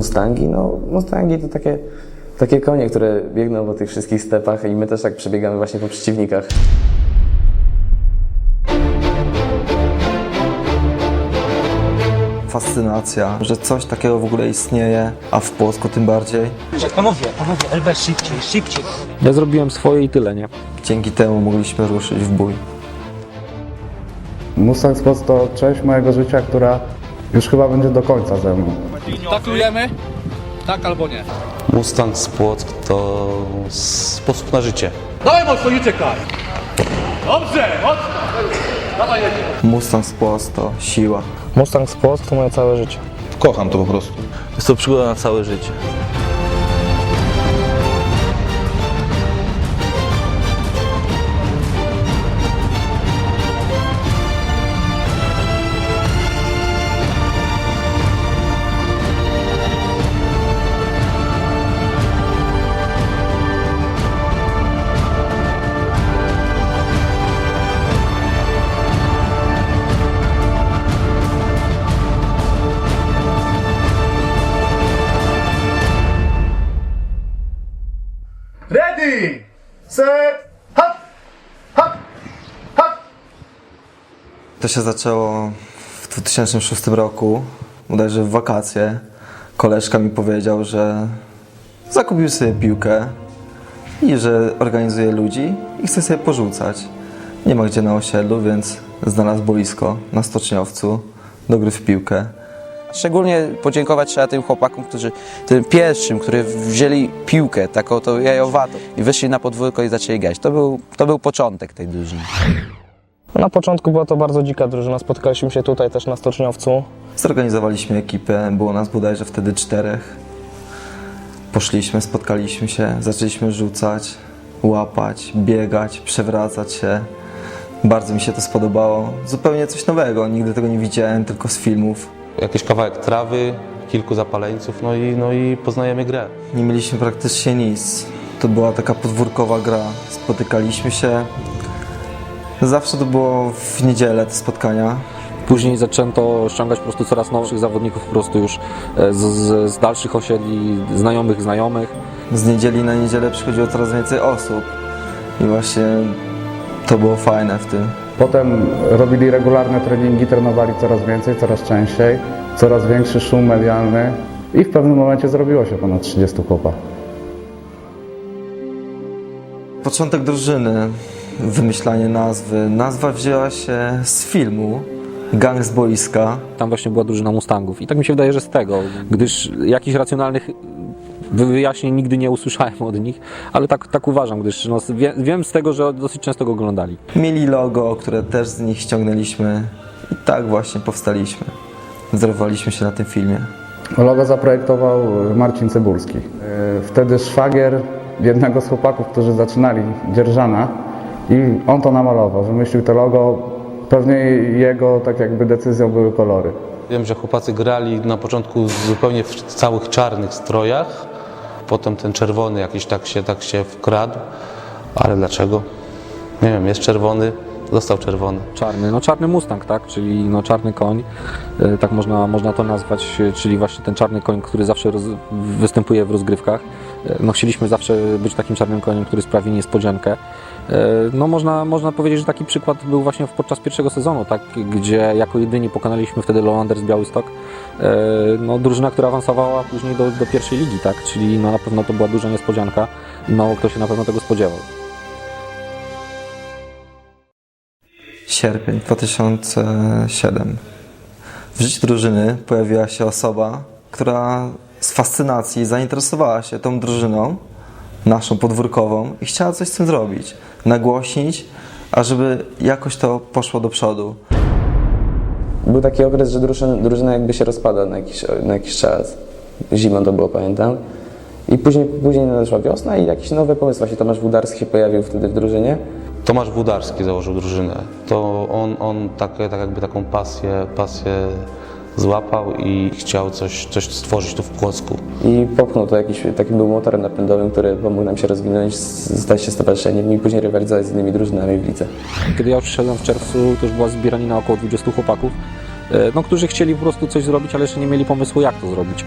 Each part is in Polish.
Mustangi, no Mustangi to takie, takie konie, które biegną po tych wszystkich stepach i my też tak przebiegamy właśnie po przeciwnikach. Fascynacja, że coś takiego w ogóle istnieje, a w Płocku tym bardziej. Panowie, panowie, Elber szybciej, szybciej. Ja zrobiłem swoje i tyle, nie? Dzięki temu mogliśmy ruszyć w bój. Mustang Sports to część mojego życia, która już chyba będzie do końca ze mną. Taklujemy? Tak albo nie. Mustang z Płock to sposób na życie. Dawaj mocno, nie czekaj. Dobrze, mocno. Dawaj jedzie. Mustang z Płock to siła. Mustang Sport to moje całe życie. Kocham to po prostu. Jest to przygoda na całe życie. To się zaczęło w 2006 roku, bodajże w wakacje. Koleżka mi powiedział, że zakupił sobie piłkę i że organizuje ludzi i chce sobie porzucać. Nie ma gdzie na osiedlu, więc znalazł boisko na Stoczniowcu do gry w piłkę. Szczególnie podziękować trzeba tym chłopakom, którzy tym pierwszym, którzy wzięli piłkę, taką to jajowatą i wyszli na podwórko i zaczęli grać. To był, to był początek tej drużyny. Na początku była to bardzo dzika drużyna. Spotkaliśmy się tutaj też na Stoczniowcu. Zorganizowaliśmy ekipę, było nas bodajże wtedy czterech. Poszliśmy, spotkaliśmy się, zaczęliśmy rzucać, łapać, biegać, przewracać się. Bardzo mi się to spodobało. Zupełnie coś nowego, nigdy tego nie widziałem, tylko z filmów. Jakiś kawałek trawy, kilku zapaleńców, no i, no i poznajemy grę. Nie mieliśmy praktycznie nic. To była taka podwórkowa gra. Spotykaliśmy się. Zawsze to było w niedzielę te spotkania. Później zaczęto ściągać po prostu coraz nowszych zawodników po prostu już e, z, z, z dalszych osiedli, znajomych znajomych. Z niedzieli na niedzielę przychodziło coraz więcej osób. I właśnie to było fajne w tym. Potem robili regularne treningi, trenowali coraz więcej, coraz częściej, coraz większy szum medialny i w pewnym momencie zrobiło się ponad 30 chłopa. Początek drużyny, wymyślanie nazwy. Nazwa wzięła się z filmu Gang z boiska. Tam właśnie była drużyna Mustangów. I tak mi się wydaje, że z tego, gdyż jakichś racjonalnych wyjaśnień nigdy nie usłyszałem od nich, ale tak, tak uważam, gdyż no, wie, wiem z tego, że dosyć często go oglądali. Mieli logo, które też z nich ściągnęliśmy. I tak właśnie powstaliśmy. Wzorowaliśmy się na tym filmie. Logo zaprojektował Marcin Cybulski. Yy, Wtedy szwagier jednego z chłopaków, którzy zaczynali, Dzierżana, i on to namalował, wymyślił to logo. Pewnie jego tak jakby decyzją były kolory. Wiem, że chłopacy grali na początku zupełnie w całych czarnych strojach, potem ten czerwony jakiś tak się, tak się wkradł, ale dlaczego? Nie wiem, jest czerwony, został czerwony. Czarny, no czarny Mustang, tak? Czyli no czarny koń, e, tak można, można to nazwać, e, czyli właśnie ten czarny koń, który zawsze roz, występuje w rozgrywkach. E, No chcieliśmy zawsze być takim czarnym koniem, który sprawi niespodziankę. E, No można, można powiedzieć, że taki przykład był właśnie podczas pierwszego sezonu, tak? Gdzie jako jedyni pokonaliśmy wtedy Lowlanders Białystok. E, No drużyna, która awansowała później do, do pierwszej ligi, tak? Czyli no na pewno to była duża niespodzianka i mało kto się na pewno tego spodziewał. Sierpień 2007. W życiu drużyny pojawiła się osoba, która z fascynacji zainteresowała się tą drużyną, naszą podwórkową i chciała coś z tym zrobić, nagłośnić, ażeby jakoś to poszło do przodu. Był taki okres, że drużyna, drużyna jakby się rozpada na jakiś, na jakiś czas. Zimą to było, pamiętam. I później, później nadeszła wiosna i jakiś nowy pomysł. Właśnie Tomasz Wudarski się pojawił wtedy w drużynie. Tomasz Wudarski założył drużynę. To on, on takie, tak jakby taką pasję, pasję złapał i chciał coś, coś stworzyć tu w Płocku. I popchnął to jakiś, takim był motorem napędowym, który pomógł nam się rozwinąć, stać się stowarzyszeniem i później rywalizować z innymi drużynami w lidze. Kiedy ja przyszedłem w czerwcu, to już była zbieranina około 20 chłopaków, e, no, którzy chcieli po prostu coś zrobić, ale jeszcze nie mieli pomysłu, jak to zrobić.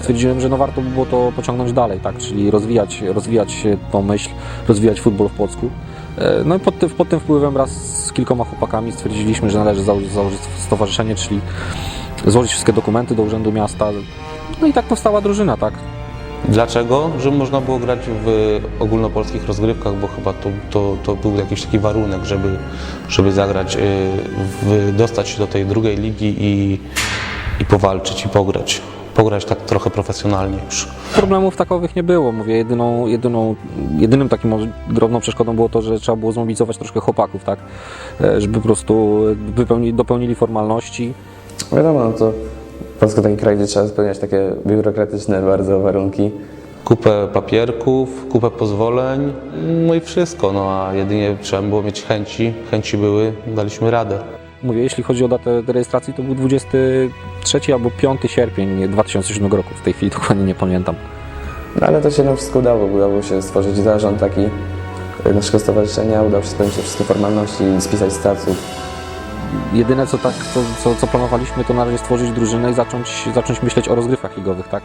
stwierdziłem, że no warto by było to pociągnąć dalej, tak, czyli rozwijać, rozwijać tą myśl, rozwijać futbol w Płocku. E, No i pod tym, pod tym wpływem wraz z kilkoma chłopakami stwierdziliśmy, że należy założyć, założyć stowarzyszenie, czyli złożyć wszystkie dokumenty do Urzędu Miasta. No i tak powstała drużyna, tak. Dlaczego? Żeby można było grać w ogólnopolskich rozgrywkach, bo chyba to, to, to był jakiś taki warunek, żeby, żeby zagrać, y, w, dostać się do tej drugiej ligi i, i powalczyć i pograć. Pograć tak trochę profesjonalnie już. Problemów takowych nie było. Mówię, jedyną, jedyną, jedynym takim drobną przeszkodą było to, że trzeba było zmobilizować troszkę chłopaków, tak? E, Żeby po prostu wypełni, dopełnili formalności. Wiadomo, no to Polska taki kraj, gdzie trzeba spełniać takie biurokratyczne bardzo warunki. Kupę papierków, kupę pozwoleń, no i wszystko. No a jedynie trzeba było mieć chęci. Chęci były, daliśmy radę. Mówię, jeśli chodzi o datę rejestracji, to był 23 albo 5 sierpień 2007 roku. W tej chwili dokładnie nie pamiętam. No ale to się nam wszystko udało. Udało się stworzyć zarząd taki naszego stowarzyszenia, udało się spełnić wszystkie formalności, spisać statut. Jedyne co, tak, co, co, co planowaliśmy, to na razie stworzyć drużynę i zacząć, zacząć myśleć o rozgrywkach ligowych, tak?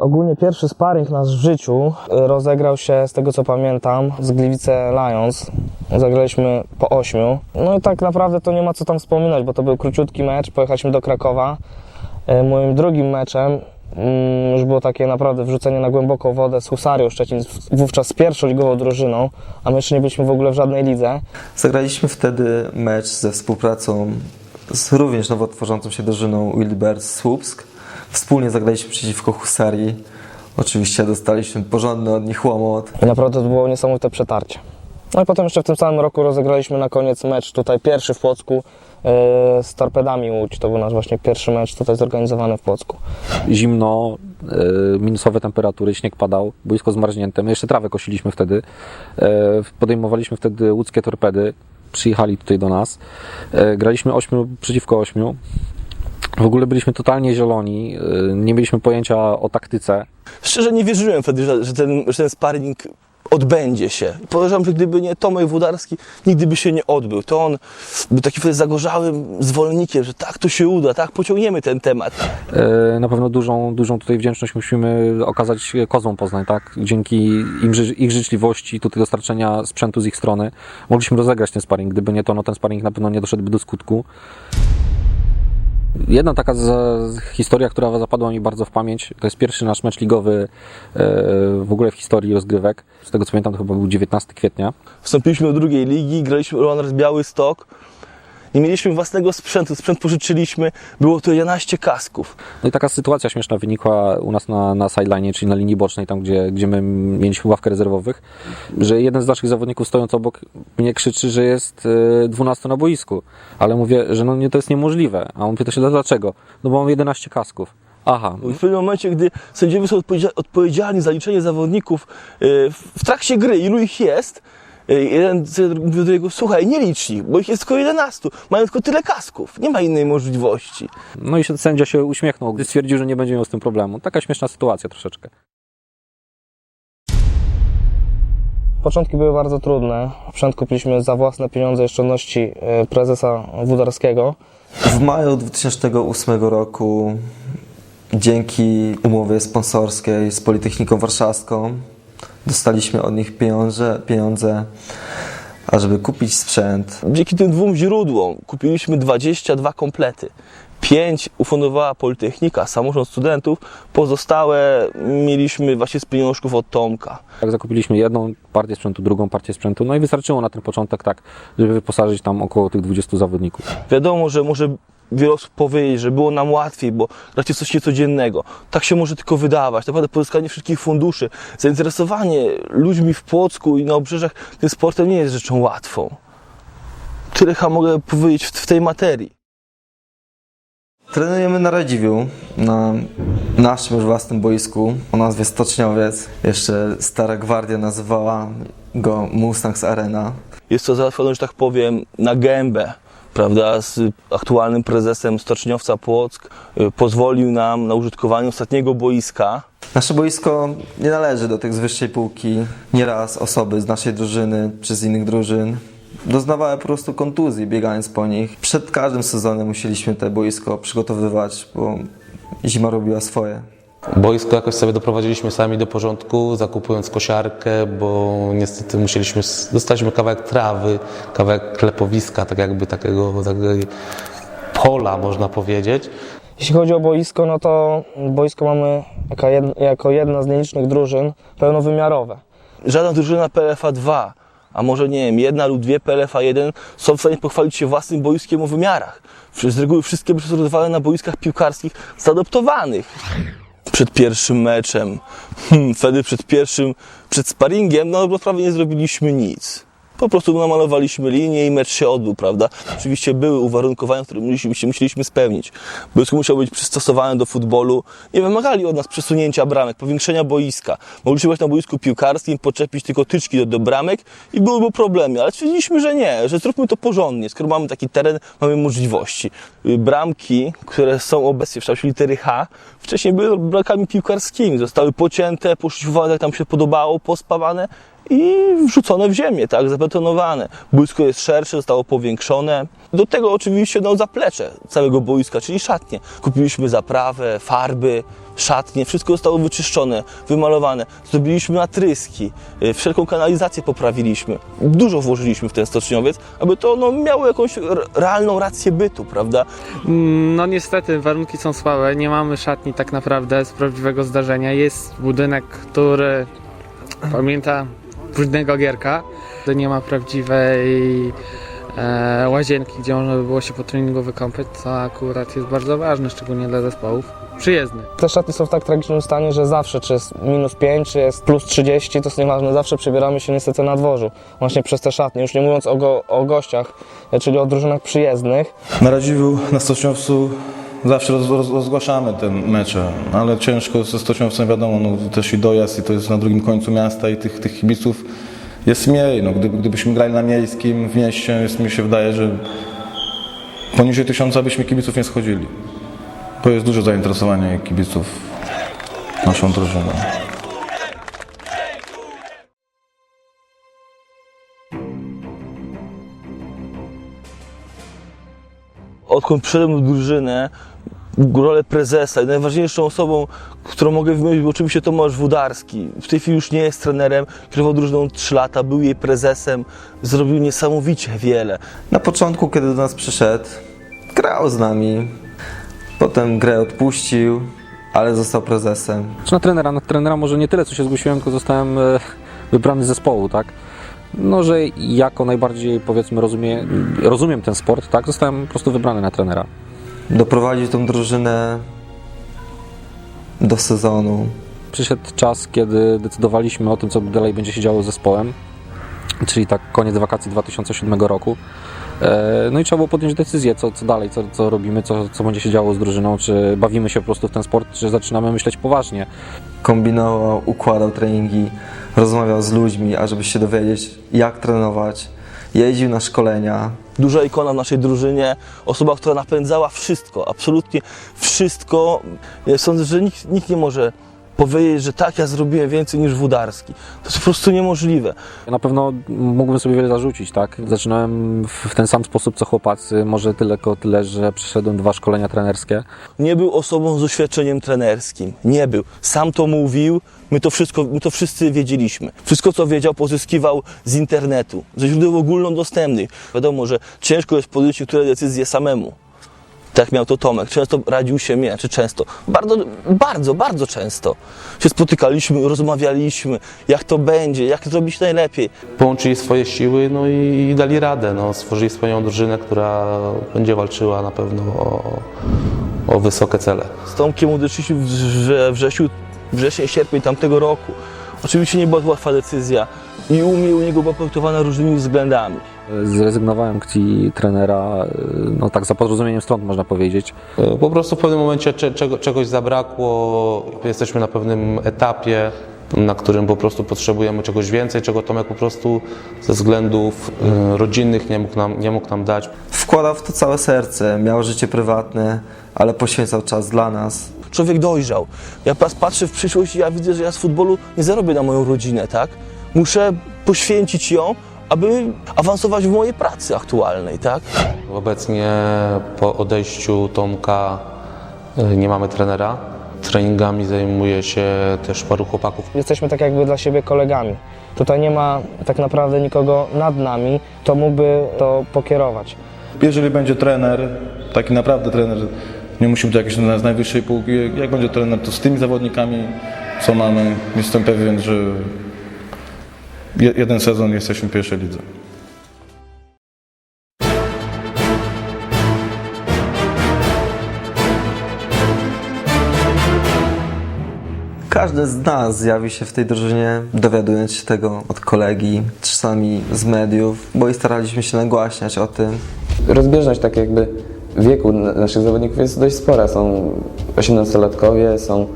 Ogólnie pierwszy sparring nasz w życiu e, rozegrał się, z tego co pamiętam, z Gliwice Lions. Zagraliśmy po ośmiu. No i tak naprawdę to nie ma co tam wspominać, bo to był króciutki mecz. Pojechaliśmy do Krakowa. E, Moim drugim meczem już było takie naprawdę wrzucenie na głęboką wodę z Husarią Szczecin, wówczas z pierwszą ligową drużyną, a my jeszcze nie byliśmy w ogóle w żadnej lidze. Zagraliśmy wtedy mecz ze współpracą z również nowo tworzącą się drużyną Wildbirds Słupsk. Wspólnie zagraliśmy przeciwko Husarii. Oczywiście dostaliśmy porządny od nich łomot. I naprawdę to było niesamowite przetarcie. No i potem jeszcze w tym samym roku rozegraliśmy na koniec mecz tutaj pierwszy w Płocku e, z Torpedami Łódź. To był nasz właśnie pierwszy mecz tutaj zorganizowany w Płocku. Zimno, e, minusowe temperatury, śnieg padał, boisko zmarznięte. My jeszcze trawę kosiliśmy wtedy. E, Podejmowaliśmy wtedy łódzkie torpedy. Przyjechali tutaj do nas. Graliśmy 8 przeciwko 8. W ogóle byliśmy totalnie zieloni, nie mieliśmy pojęcia o taktyce. Szczerze nie wierzyłem wtedy, że, że, ten, że ten sparring odbędzie się. Podejrzewam, że gdyby nie Tomek Włodarski, nigdy by się nie odbył. To on był taki zagorzałym zwolennikiem, że tak to się uda, tak pociągniemy ten temat. E, Na pewno dużą, dużą tutaj wdzięczność musimy okazać kozłom Poznań, tak? Dzięki im, ich życzliwości, tutaj dostarczenia sprzętu z ich strony, mogliśmy rozegrać ten sparring. Gdyby nie to, no ten sparring na pewno nie doszedłby do skutku. Jedna taka historia, która zapadła mi bardzo w pamięć, to jest pierwszy nasz mecz ligowy e, w ogóle w historii rozgrywek. Z tego co pamiętam, to chyba był 19 kwietnia. Wstąpiliśmy do drugiej ligi, graliśmy Runners Biały Stok. Nie mieliśmy własnego sprzętu, sprzęt pożyczyliśmy, było to 11 kasków. No i taka sytuacja śmieszna wynikła u nas na, na sideline, czyli na linii bocznej, tam gdzie, gdzie my mieliśmy ławkę rezerwowych, że jeden z naszych zawodników stojąc obok mnie krzyczy, że jest e, 12 na boisku. Ale mówię, że no nie, to jest niemożliwe. A on pyta się, dlaczego? No bo mam 11 kasków. Aha, W pewnym momencie, gdy sędziowie są odpowiedzia- odpowiedzialni za liczenie zawodników y, w- trakcie gry, ilu ich jest, y, jeden z- mówi do drugiego, słuchaj, nie licz ich, bo ich jest tylko 11, mają tylko tyle kasków, nie ma innej możliwości. no i się, sędzia się uśmiechnął, gdy stwierdził, że nie będzie miał z tym problemu. Taka śmieszna sytuacja troszeczkę. Początki były bardzo trudne. Sprzęt kupiliśmy za własne pieniądze i oszczędności e, prezesa Wódarskiego. W maju 2008 roku dzięki umowie sponsorskiej z Politechniką Warszawską dostaliśmy od nich pieniądze, pieniądze ażeby kupić sprzęt. Dzięki tym dwóm źródłom kupiliśmy 22 komplety. 5 ufundowała Politechnika, samorząd studentów, pozostałe mieliśmy właśnie z pieniążków od Tomka. Tak zakupiliśmy jedną partię sprzętu, drugą partię sprzętu, no i wystarczyło na ten początek tak, żeby wyposażyć tam około tych 20 zawodników. Wiadomo, że może wiele osób powiedzieć, że było nam łatwiej, bo gracie coś niecodziennego. Tak się może tylko wydawać. Naprawdę pozyskanie wszystkich funduszy, zainteresowanie ludźmi w Płocku i na obrzeżach tym sportem nie jest rzeczą łatwą. Tyle chyba mogę powiedzieć w, w tej materii. Trenujemy na Radziwiu, na naszym już własnym boisku o nazwie Stoczniowiec. Jeszcze stara gwardia nazywała go Mustangs Arena. Jest to załatwione, że tak powiem, na gębę. Prawda, z aktualnym prezesem Stoczniowca Płock y, pozwolił nam na użytkowanie ostatniego boiska. Nasze boisko nie należy do tych z wyższej półki. Nieraz osoby z naszej drużyny czy z innych drużyn Doznawałem po prostu kontuzji biegając po nich. Przed każdym sezonem musieliśmy te boisko przygotowywać, bo zima robiła swoje. Boisko jakoś sobie doprowadziliśmy sami do porządku, zakupując kosiarkę, bo niestety musieliśmy, dostaliśmy kawałek trawy, kawałek klepowiska, tak jakby takiego, takiego pola można powiedzieć. Jeśli chodzi o boisko, no to boisko mamy jako jed- jako jedna z nielicznych drużyn pełnowymiarowe. Żadna drużyna PLFA 2, a może nie wiem, jedna lub dwie PLFA 1 są w stanie pochwalić się własnym boiskiem o wymiarach. Z reguły wszystkie były na boiskach piłkarskich zaadoptowanych. Przed pierwszym meczem, hmm, wtedy przed pierwszym, przed sparingiem, no prawie nie zrobiliśmy nic. Po prostu namalowaliśmy linię i mecz się odbył, prawda? Oczywiście były uwarunkowania, które musieliśmy, musieliśmy spełnić. Boisko musiało być przystosowane do futbolu. Nie wymagali od nas przesunięcia bramek, powiększenia boiska. Mogliśmy grać na boisku piłkarskim, podczepić tylko tyczki do, do bramek i byłyby problemy. Ale stwierdziliśmy, że nie, że zróbmy to porządnie. Skoro mamy taki teren, mamy możliwości. Y, Bramki, które są obecnie w kształcie litery H, wcześniej były bramkami piłkarskimi. Zostały pocięte, poszlifowane jak nam się podobało, pospawane i wrzucone w ziemię, tak, zabetonowane. Boisko jest szersze, zostało powiększone. Do tego oczywiście no, zaplecze całego boiska, czyli szatnie. Kupiliśmy zaprawę, farby, szatnie, wszystko zostało wyczyszczone, wymalowane. Zrobiliśmy natryski, y, wszelką kanalizację poprawiliśmy. Dużo włożyliśmy w ten stoczniowiec, aby to no, miało jakąś realną rację bytu, prawda? No niestety warunki są słabe, nie mamy szatni tak naprawdę z prawdziwego zdarzenia. Jest budynek, który pamięta późnego Gierka. Nie ma prawdziwej e, łazienki, gdzie można by było się po treningu wykąpać, co akurat jest bardzo ważne, szczególnie dla zespołów przyjezdnych. Te szatnie są w tak tragicznym stanie, że zawsze, czy jest minus 5, czy jest plus 30, to jest nieważne, zawsze przebieramy się niestety na dworzu, właśnie przez te szatnie. Już nie mówiąc o, go, o gościach, czyli o drużynach przyjezdnych. Na Radziwiłł, na Stoczniowcu zawsze roz, roz, rozgłaszamy te mecze, ale ciężko ze Stoczniowcem wiadomo, no, też i dojazd i to jest na drugim końcu miasta i tych, tych kibiców jest mniej. No, gdyby, gdybyśmy grali na miejskim, w mieście, jest, mi się wydaje, że poniżej tysiąca byśmy kibiców nie schodzili. Bo jest duże zainteresowanie kibiców naszą drużyną. odkąd przyszedłem do drużynę, rolę prezesa i najważniejszą osobą, którą mogę wymienić, był oczywiście Tomasz Wudarski. W tej chwili już nie jest trenerem, kierował drużyną 3 lata, był jej prezesem, zrobił niesamowicie wiele. Na początku, kiedy do nas przyszedł, grał z nami. Potem grę odpuścił, ale został prezesem. Czy na trenera? Na trenera może nie tyle, co się zgłosiłem, tylko zostałem e, wybrany z zespołu, tak? No, że jako najbardziej, powiedzmy, rozumie, rozumiem ten sport, tak? Zostałem po prostu wybrany na trenera. Doprowadził tą drużynę do sezonu. Przyszedł czas, kiedy decydowaliśmy o tym, co dalej będzie się działo z zespołem, czyli tak koniec wakacji 2007 roku. E, No i trzeba było podjąć decyzję, co, co dalej, co, co robimy, co, co będzie się działo z drużyną, czy bawimy się po prostu w ten sport, czy zaczynamy myśleć poważnie. Kombinował, układał treningi, rozmawiał z ludźmi, ażeby się dowiedzieć, jak trenować. Jeździł na szkolenia, Duża ikona w naszej drużynie, osoba, która napędzała wszystko, absolutnie wszystko. Ja sądzę, że nikt, nikt nie może powiedzieć, że tak, ja zrobiłem więcej niż Wudarski. To jest po prostu niemożliwe. Na pewno mógłbym sobie wiele zarzucić, tak? Zaczynałem w w ten sam sposób co chłopacy, może tylko tyle, że przeszedłem dwa szkolenia trenerskie. Nie był osobą z doświadczeniem trenerskim. Nie był. Sam to mówił, my to wszystko, my to wszyscy wiedzieliśmy. Wszystko, co wiedział, pozyskiwał z internetu, ze źródeł ogólnodostępnych. Wiadomo, że ciężko jest podjąć niektóre decyzje samemu. Tak miał to Tomek. Często radził się mnie, czy często. Bardzo, bardzo, bardzo często się spotykaliśmy, rozmawialiśmy, jak to będzie, jak zrobić najlepiej. Połączyli swoje siły no i, i dali radę. No, stworzyli swoją drużynę, która będzie walczyła na pewno o, o wysokie cele. Z Tomkiem uderzyliśmy w wrze- wrzesiu, wrzesień, sierpień tamtego roku. Oczywiście nie była to łatwa decyzja i u mnie u niego była podyktowana różnymi względami. Zrezygnowałem kcji trenera, no tak za porozumieniem stron można powiedzieć. E, Po prostu w pewnym momencie cze, czego, czegoś zabrakło, jesteśmy na pewnym etapie, na którym po prostu potrzebujemy czegoś więcej, czego Tomek po prostu ze względów e, rodzinnych nie mógł nam, nie mógł nam dać. Wkładał w to całe serce, miał życie prywatne, ale poświęcał czas dla nas. Człowiek dojrzał. Ja patrzę w przyszłość i ja widzę, że ja z futbolu nie zarobię na moją rodzinę, tak? Muszę poświęcić ją, aby awansować w mojej pracy aktualnej, tak? Obecnie po odejściu Tomka y, nie mamy trenera. Treningami zajmuje się też paru chłopaków. Jesteśmy tak jakby dla siebie kolegami. Tutaj nie ma tak naprawdę nikogo nad nami, kto mógłby to pokierować. Jeżeli będzie trener, taki naprawdę trener, nie musi być jakiś z najwyższej półki, jak będzie trener, to z tymi zawodnikami, co mamy, jestem pewien, że jeden sezon jesteśmy w pierwszej lidze. Każdy z nas zjawi się w tej drużynie, dowiadując się tego od kolegi, czasami z mediów, bo i staraliśmy się nagłaśniać o tym. Rozbieżność tak jakby wieku na- naszych zawodników jest dość spora. Są 18-latkowie, są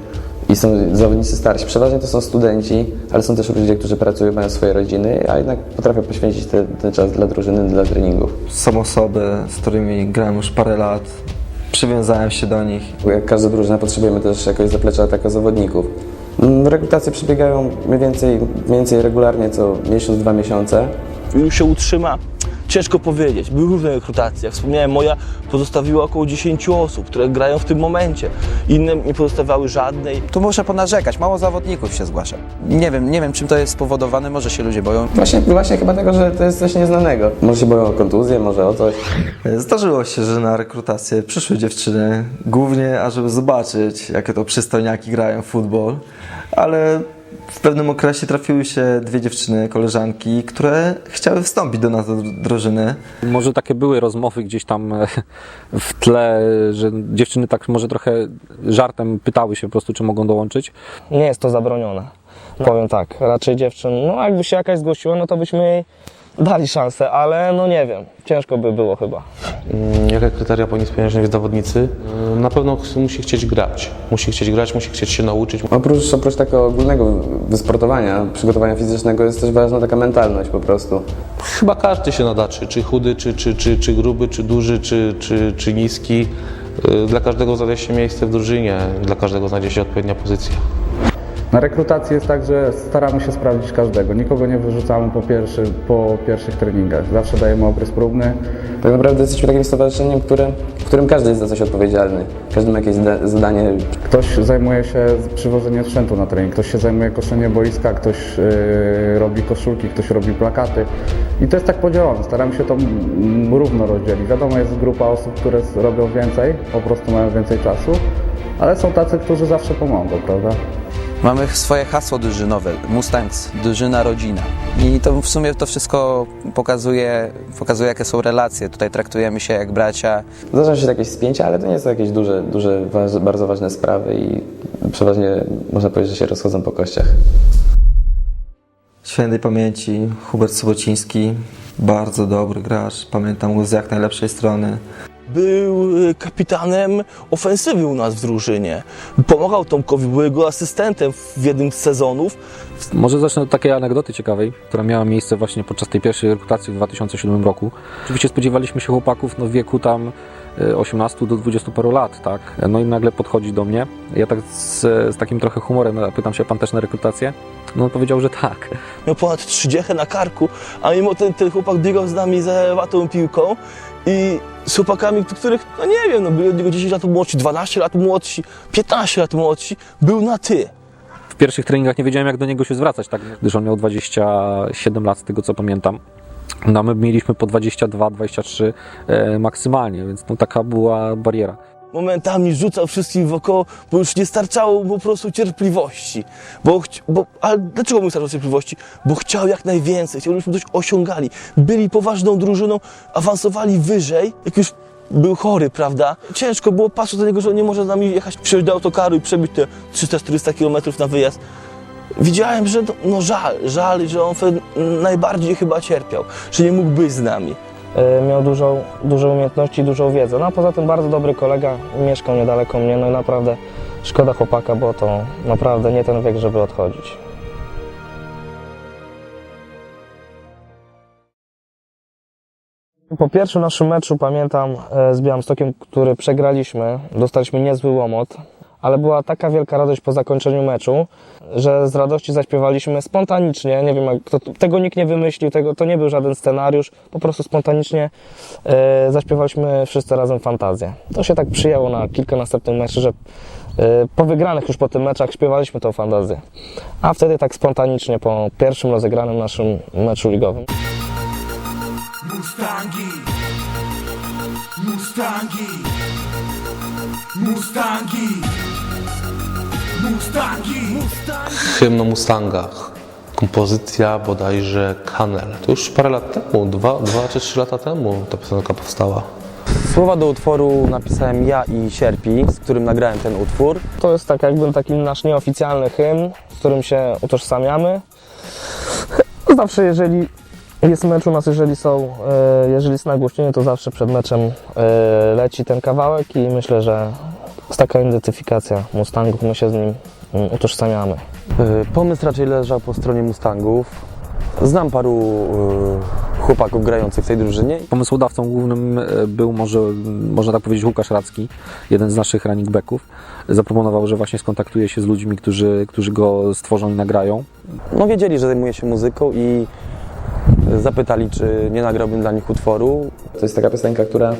i są zawodnicy starsi. Przeważnie to są studenci, ale są też ludzie, którzy pracują, mają swoje rodziny, a jednak potrafią poświęcić te- ten czas dla drużyny, dla treningów. Są osoby, z którymi grałem już parę lat, przywiązałem się do nich. Jak każda drużyna potrzebujemy też jakoś zaplecza taka zawodników. Mm, Rekrutacje przebiegają mniej więcej, mniej więcej regularnie co miesiąc, dwa miesiące. Już się utrzyma. Ciężko powiedzieć. Były różne rekrutacje. Jak wspomniałem, moja pozostawiła około 10 osób, które grają w tym momencie. Inne nie pozostawiały żadnej. Tu muszę ponarzekać, mało zawodników się zgłasza. Nie wiem, nie wiem czym to jest spowodowane, może się ludzie boją. Właśnie, właśnie chyba tego, że to jest coś nieznanego. Może się boją o kontuzję, może o coś. Zdarzyło się, że na rekrutację przyszły dziewczyny, głównie ażeby zobaczyć, jakie to przystojniaki grają w futbol, ale w pewnym okresie trafiły się dwie dziewczyny, koleżanki, które chciały wstąpić do nas do drużyny. Może takie były rozmowy gdzieś tam e, w tle, że dziewczyny tak może trochę żartem pytały się po prostu, czy mogą dołączyć. Nie jest to zabronione. Powiem tak, raczej dziewczyn, no jakby się jakaś zgłosiła, no to byśmy jej dali szansę, ale no nie wiem, ciężko by było chyba. Mm, Jakie kryteria powinni spełniać zawodnicy? Y, Na pewno musi chcieć grać. Musi chcieć grać, musi chcieć się nauczyć. Oprócz, oprócz takiego ogólnego wysportowania, przygotowania fizycznego jest też ważna taka mentalność po prostu. Chyba każdy się nada, czy, czy chudy, czy, czy, czy, czy gruby, czy duży, czy, czy, czy niski. Y, Dla każdego znajdzie się miejsce w drużynie, dla każdego znajdzie się odpowiednia pozycja. Na rekrutacji jest tak, że staramy się sprawdzić każdego. Nikogo nie wyrzucamy po, pierwszy, po pierwszych treningach. Zawsze dajemy okres próbny. Tak naprawdę jesteśmy takim stowarzyszeniem, które, w którym każdy jest za coś odpowiedzialny. Każdy ma jakieś zadanie. Ktoś zajmuje się przywożeniem sprzętu na trening, ktoś się zajmuje koszeniem boiska, ktoś yy, robi koszulki, ktoś robi plakaty. I to jest tak podzielone. Staramy się to równo rozdzielić. Wiadomo, jest grupa osób, które robią więcej, po prostu mają więcej czasu, ale są tacy, którzy zawsze pomogą, prawda? Mamy swoje hasło drużynowe, Mustangs, drużyna, rodzina. I to w sumie to wszystko pokazuje, pokazuje jakie są relacje. Tutaj traktujemy się jak bracia. Zdarzają się jakieś spięcia, ale to nie są jakieś duże, duże bardzo ważne sprawy i przeważnie można powiedzieć, że się rozchodzą po kościach. Świętej pamięci Hubert Sobociński, bardzo dobry gracz, pamiętam go z jak najlepszej strony. Był y, kapitanem ofensywy u nas w drużynie. Pomagał Tomkowi, był jego asystentem w jednym z sezonów. Może zacznę od takiej anegdoty ciekawej, która miała miejsce właśnie podczas tej pierwszej rekrutacji w 2007 roku. Oczywiście spodziewaliśmy się chłopaków no, w wieku tam e, 18 do 20 paru lat, tak? No i nagle podchodzi do mnie. Ja tak z, z takim trochę humorem pytam się, pan też na rekrutację? No on powiedział, że tak. Miał ponad 30 na karku, a mimo ten, ten chłopak biegał z nami za watą piłką i z chłopakami, których, no nie wiem, no byli od niego 10 lat młodsi, 12 lat młodsi, 15 lat młodsi, był na ty. W pierwszych treningach nie wiedziałem, jak do niego się zwracać, tak? Gdyż on miał 27 lat, z tego co pamiętam. No my mieliśmy po 22, 23 e, maksymalnie, więc no, taka była bariera. Momentami rzucał wszystkich wokoło, bo już nie starczało mu po prostu cierpliwości. Bo, bo, ale dlaczego mu starczało cierpliwości? Bo chciał jak najwięcej, chciał, żebyśmy coś osiągali. Byli poważną drużyną, awansowali wyżej, jak już był chory, prawda? Ciężko było patrzeć na niego, że nie może z nami jechać, wsiąść do autokaru i przebyć te 300-400 km na wyjazd. Widziałem, że no, no żal, żal, że on najbardziej chyba cierpiał, że nie mógł być z nami. Y, Miał dużą, dużo umiejętności dużą wiedzę. No a poza tym bardzo dobry kolega, mieszkał niedaleko mnie, no i naprawdę szkoda chłopaka, bo to naprawdę nie ten wiek, żeby odchodzić. Po pierwszym naszym meczu pamiętam e, z Białymstokiem, który przegraliśmy, dostaliśmy niezły łomot, ale była taka wielka radość po zakończeniu meczu, że z radości zaśpiewaliśmy spontanicznie, nie wiem, jak to, tego nikt nie wymyślił, tego, to nie był żaden scenariusz, po prostu spontanicznie e, zaśpiewaliśmy wszyscy razem fantazję. To się tak przyjęło na kilka następnych meczów, że e, po wygranych już po tym meczach śpiewaliśmy tą fantazję. A wtedy tak spontanicznie po pierwszym rozegranym naszym meczu ligowym. Mustangi Mustangi Mustangi Mustangi Hymn o Mustangach. Kompozycja bodajże Kanel. To już parę lat temu, dwa, dwa czy trzy lata temu ta piosenka powstała. Słowa do utworu napisałem ja i Sierpi, z którym nagrałem ten utwór. To jest tak jakby taki nasz nieoficjalny hymn, z którym się utożsamiamy. Zawsze jeżeli jest mecz u nas, jeżeli są, e, jeżeli jest nagłośnienie, to zawsze przed meczem e, leci ten kawałek i myślę, że jest taka identyfikacja Mustangów, my się z nim mm, utożsamiamy. Y, Pomysł raczej leżał po stronie Mustangów. Znam paru y, chłopaków grających w tej drużynie. Pomysłodawcą głównym e, był może, można tak powiedzieć, Łukasz Racki, jeden z naszych running backów. Zaproponował, że właśnie skontaktuje się z ludźmi, którzy, którzy go stworzą i nagrają. No wiedzieli, że zajmuję się muzyką i zapytali, czy nie nagrałbym dla nich utworu. To jest taka piosenka, która,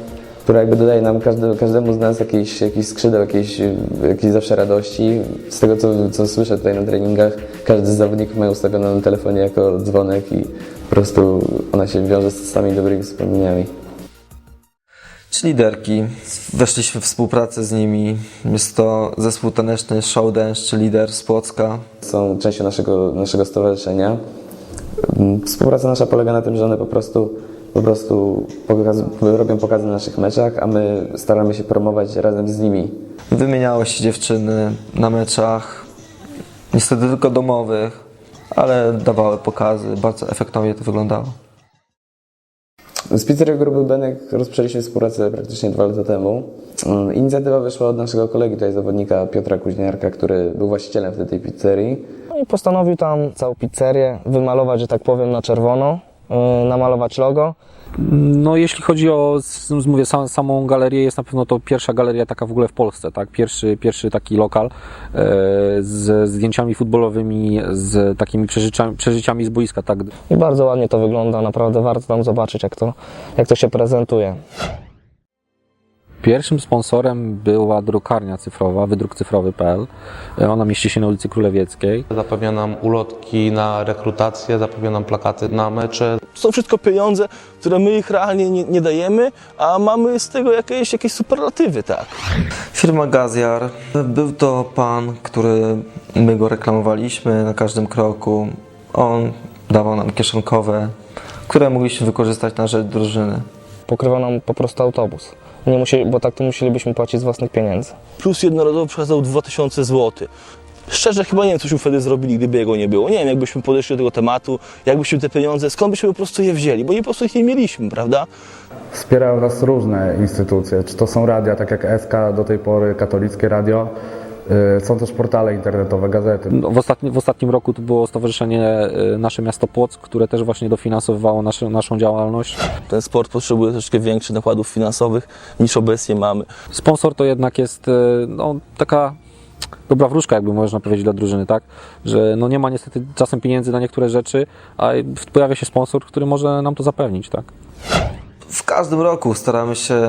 która jakby dodaje nam każde, każdemu z nas jakiś, jakiś skrzydeł, jakiejś, jakiejś zawsze radości. Z tego, co, co słyszę tutaj na treningach, każdy z zawodników ma ustawioną na telefonie jako dzwonek i po prostu ona się wiąże z samymi dobrymi wspomnieniami. Czy liderki. Weszliśmy w współpracę z nimi. Jest to zespół taneczny Showdance, czy lider z Płocka. są częścią naszego, naszego stowarzyszenia. Współpraca nasza polega na tym, że one po prostu, po prostu pokaz, robią pokazy na naszych meczach, a my staramy się promować razem z nimi. Wymieniały się dziewczyny na meczach, niestety tylko domowych, ale dawały pokazy. Bardzo efektownie to wyglądało. Z pizzerią Gruby Benek rozpoczęliśmy współpracę praktycznie dwa lata temu. Mm, Inicjatywa wyszła od naszego kolegi, tutaj zawodnika Piotra Kuźniarka, który był właścicielem wtedy tej pizzerii. No i postanowił tam całą pizzerię wymalować, że tak powiem, na czerwono, namalować logo. No, jeśli chodzi o, s- mówię, sam, samą galerię, jest na pewno to pierwsza galeria taka w ogóle w Polsce, tak? Pierwszy, pierwszy taki lokal e, z zdjęciami futbolowymi, z takimi przeżyciami, przeżyciami z boiska, tak? I bardzo ładnie to wygląda, naprawdę warto tam zobaczyć, jak to, jak to się prezentuje. Pierwszym sponsorem była drukarnia cyfrowa, wydrukcyfrowy.pl. E, Ona mieści się na ulicy Królewieckiej. Zapewnia nam ulotki na rekrutację, zapewnia nam plakaty na mecze. To są wszystko pieniądze, które my ich realnie nie, nie dajemy, a mamy z tego jakieś, jakieś superlatywy, tak. Firma Gaziar. Był to pan, który my go reklamowaliśmy na każdym kroku. On dawał nam kieszonkowe, które mogliśmy wykorzystać na rzecz drużyny. Pokrywał nam po prostu autobus. Nie musieli, bo tak to musielibyśmy płacić z własnych pieniędzy. Plus jednorazowo przekazał 2000 zł. Szczerze chyba nie wiem, cośmy wtedy zrobili, gdyby jego nie było. Nie wiem, jakbyśmy podeszli do tego tematu, jakbyśmy te pieniądze, skąd byśmy po prostu je wzięli, bo nie po prostu ich nie mieliśmy, prawda? Wspierają nas różne instytucje, czy to są radia, tak jak SK do tej pory, katolickie radio, są też portale internetowe, gazety. No, W, ostatni, w ostatnim roku to było Stowarzyszenie e, Nasze Miasto Płock, które też właśnie dofinansowywało naszą działalność. Ten sport potrzebuje troszeczkę większych nakładów finansowych niż obecnie mamy. Sponsor to jednak jest e, no, taka dobra wróżka, jakby można powiedzieć, dla drużyny, tak? Że no nie ma niestety czasem pieniędzy na niektóre rzeczy, a pojawia się sponsor, który może nam to zapewnić, tak? W każdym roku staramy się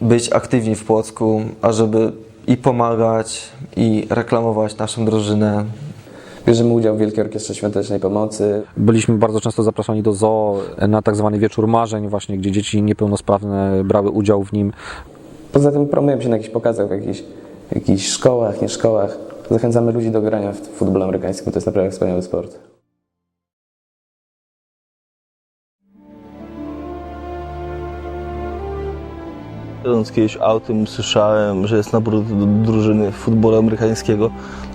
być aktywni w Płocku, ażeby i pomagać, i reklamować naszą drużynę. Bierzemy udział w Wielkiej Orkiestrze Świątecznej Pomocy. Byliśmy bardzo często zapraszani do zoo na tak zwany wieczór marzeń właśnie, gdzie dzieci niepełnosprawne brały udział w nim. Poza tym promujemy się na jakichś pokazach w jakichś, jakichś szkołach, nie szkołach. Zachęcamy ludzi do grania w futbol amerykański, bo to jest naprawdę wspaniały sport. Jadąc kiedyś autem usłyszałem, że jest nabór do drużyny futbolu amerykańskiego.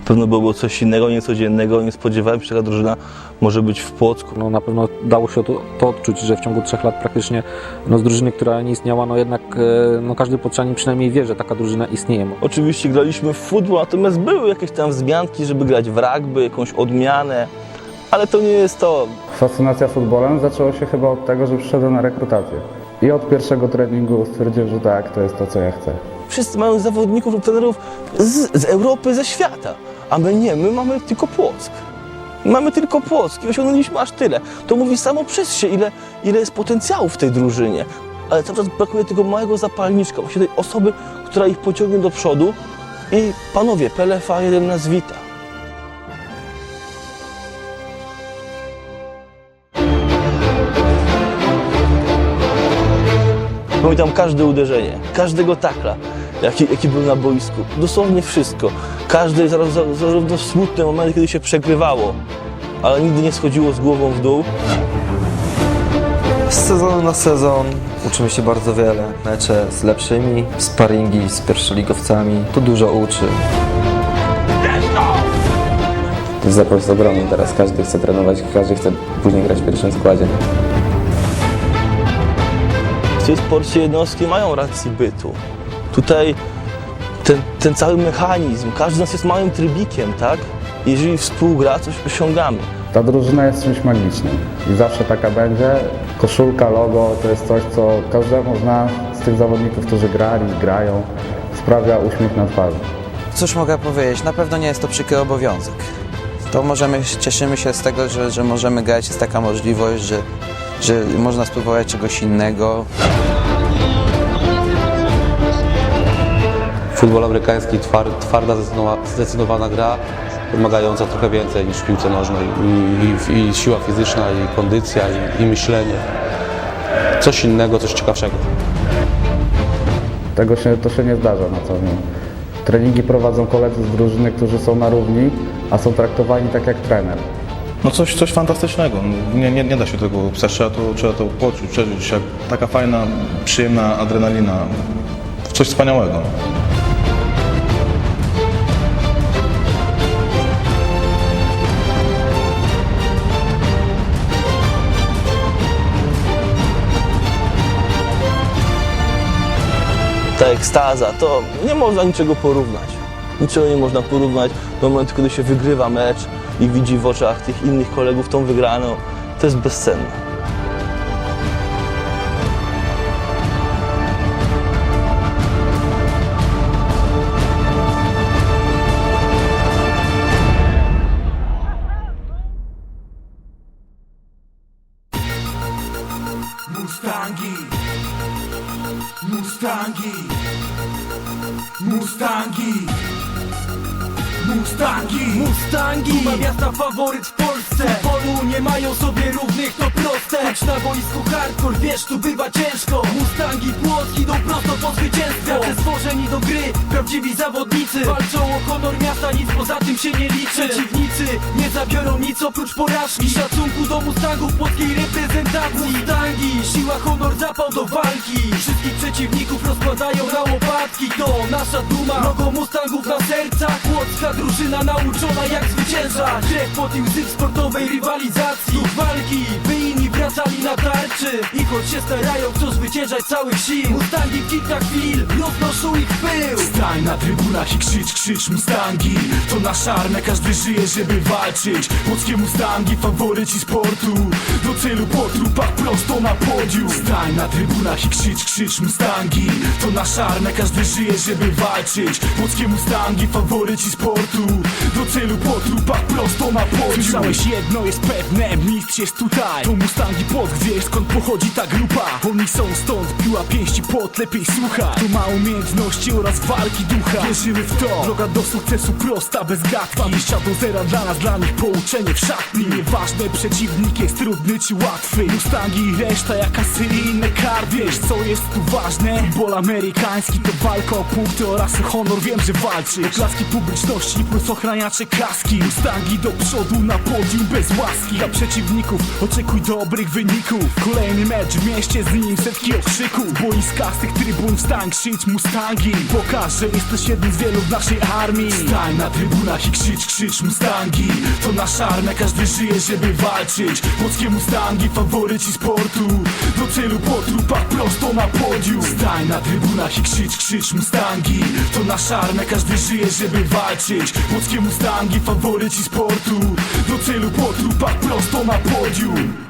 Pewno było coś innego, niecodziennego. Nie spodziewałem się, że taka drużyna może być w Płocku. No, na pewno dało się to, to odczuć, że w ciągu trzech lat praktycznie no, z drużyny, która nie istniała, no jednak e, no, każdy Płoczanin przynajmniej wie, że taka drużyna istnieje. Oczywiście graliśmy w futbol, natomiast były jakieś tam wzmianki, żeby grać w rugby, jakąś odmianę, ale to nie jest to. Fascynacja futbolem zaczęła się chyba od tego, że przyszedłem na rekrutację. I od pierwszego treningu stwierdziłem, że tak, to jest to, co ja chcę. wszyscy mają zawodników lub trenerów z, z Europy, ze świata. A my nie, my mamy tylko Płock. Mamy tylko Płock i osiągnęliśmy aż tyle. To mówi samo przez się, ile, ile jest potencjału w tej drużynie. Ale cały czas brakuje tego małego zapalniczka, właśnie tej osoby, która ich pociągnie do przodu. I panowie, Pelefa jeden nas wita. Pamiętam każde uderzenie, każdego takla, jaki, jaki był na boisku. Dosłownie wszystko. Każde zarówno, smutne momenty, kiedy się przegrywało, ale nigdy nie schodziło z głową w dół. Z sezonu na sezon uczymy się bardzo wiele. Mecze z lepszymi, sparingi z pierwszoligowcami. To dużo uczy. Zapał jest ogromny teraz, każdy chce trenować, każdy chce później grać w pierwszym składzie. W tej sporcie jednostki mają rację bytu. Tutaj ten, ten cały mechanizm, każdy z nas jest małym trybikiem, tak? Jeżeli współgra, coś osiągamy. Ta drużyna jest czymś magicznym i zawsze taka będzie. Koszulka, logo to jest coś, co każdemu z nas, z tych zawodników, którzy grali i grają, sprawia uśmiech na twarzy. Cóż mogę powiedzieć, na pewno nie jest to przykry obowiązek. To możemy, cieszymy się z tego, że, że możemy grać, jest taka możliwość, że, że można spróbować czegoś innego. Futbol amerykański, twar, twarda, zdecydowa- zdecydowana gra, wymagająca trochę więcej niż w piłce nożnej. I, i, i siła fizyczna, i kondycja, i, i myślenie. Coś innego, coś ciekawszego. Tego się, to się nie zdarza na co dzień. Treningi prowadzą koledzy z drużyny, którzy są na równi, a są traktowani tak jak trener. No coś, coś fantastycznego. Nie, nie, nie da się tego opisać, trzeba to, trzeba to poczuć, przeżyć. Taka fajna, przyjemna adrenalina. Coś wspaniałego. Ta ekstaza, to nie można niczego porównać. Niczego nie można porównać do momentu, kiedy się wygrywa mecz i widzi w oczach tych innych kolegów tą wygraną. To jest bezcenne. Zwycięstwo. Wiatry stworzeni do gry, prawdziwi zawodnicy. Walczą o honor miasta, nic poza tym się nie liczy. Przeciwnicy nie zabiorą nic oprócz porażki. I szacunku do Mustangów płockiej reprezentacji. Mustangi, siła, honor, zapał do walki. Wszystkich przeciwników rozkładają na łopatki. To nasza duma, logo Mustangów na sercach. Płocka drużyna nauczona jak zwyciężać. Krew po tym łzy w sportowej rywalizacji. Duch walki, by inni wracali na tarczy I choć się starają, chcą zwyciężać całych sił Mustangi w kilka chwil roznoszą ich pył. Stań na trybunach i krzycz, krzycz Mustangi. To nasza armia, każdy żyje, żeby walczyć. Płockie Mustangi, faworyci sportu. Do celu po trupach prosto na podium Stań na trybunach i krzycz, krzycz Mustangi. To nasza armia, każdy żyje, żeby walczyć. Płockie Mustangi, faworyci sportu. Do celu po trupach prosto na podium Słyszałeś jedno jest pewne, mistrz jest tutaj. To Mustangi pod wiesz skąd pochodzi ta grupa? Oni są stąd, piła pięści pot, lepiej słucha. To ma umiejętności oraz walki ducha. Wierzymy w to, droga do sukcesu prosta, bez gadki. 20 do zera dla nas, dla nich pouczenie w szatni. Nieważne przeciwnik jest trudny czy łatwy. Mustangi i reszta jak inne kar. Wiesz co jest tu ważne? Futbol amerykański to walka o punkty oraz o honor. Wiem, że walczy. Oklaski publiczności plus ochraniacze klaski. Mustangi do przodu na podium bez łaski. Dla przeciwników oczekuj dobrych wyników Kolejny mecz w mieście z nim setki okrzyków. Z boiska z tych trybun wstań krzycz Mustangi. Pokaż, że jesteś jednym z wielu w naszej armii. Stań na trybunach i krzycz, krzycz Mustangi. To nasza armia, każdy żyje, żeby walczyć. Płockie Mustangi, faworyci sportu. Do celu po trupach prosto na podium. Stań na trybunach i krzycz, krzycz Mustangi. To nasza armia, każdy żyje, żeby walczyć. Płockie Mustangi, faworyci sportu. Do celu po trupach prosto na podium